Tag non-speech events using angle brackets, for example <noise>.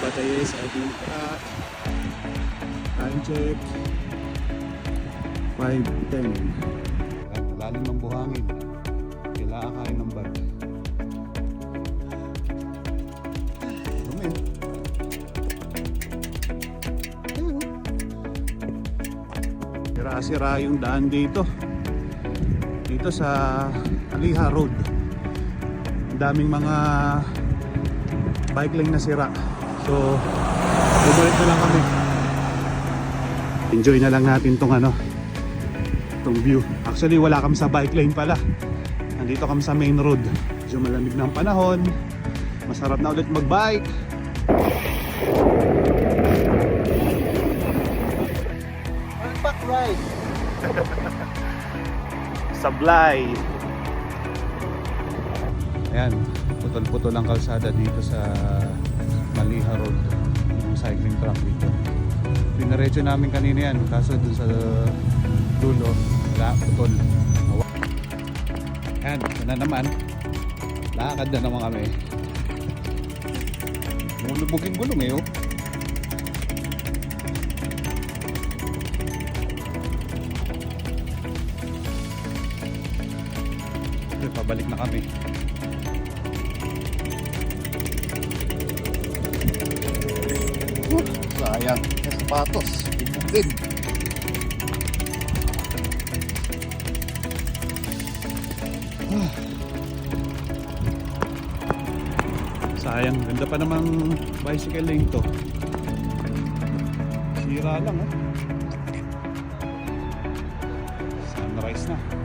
Batanes, ID card. Time check. 5.10. At lalim ng buhangin. Kailangan kain ng. Ayun. Sira-sira yung daan dito. Dito sa Aliha Road. Ang daming mga bike lane na sira. So, bumalik na lang kami. Enjoy na lang natin tong ano, tong view. Actually, wala kami sa bike lane pala. Nandito kami sa main road. Medyo malamig ng panahon. Masarap na ulit mag-bike. Back ride. <laughs> Sablay. Ayan, putol-putol ang kalsada dito sa Maliha Road. Yung cycling track dito. Pinarecho namin kanina yan, kaso dun sa dulo, wala, putol. Ayan, ito na naman. Lakad na naman kami. Mulubugin gulong eh, oh. Pabalik na kami. Sayang. Yung sapatos. Ibugin. Sayang, ganda pa namang bicycle lane to. Sira lang oh. Sunrise na.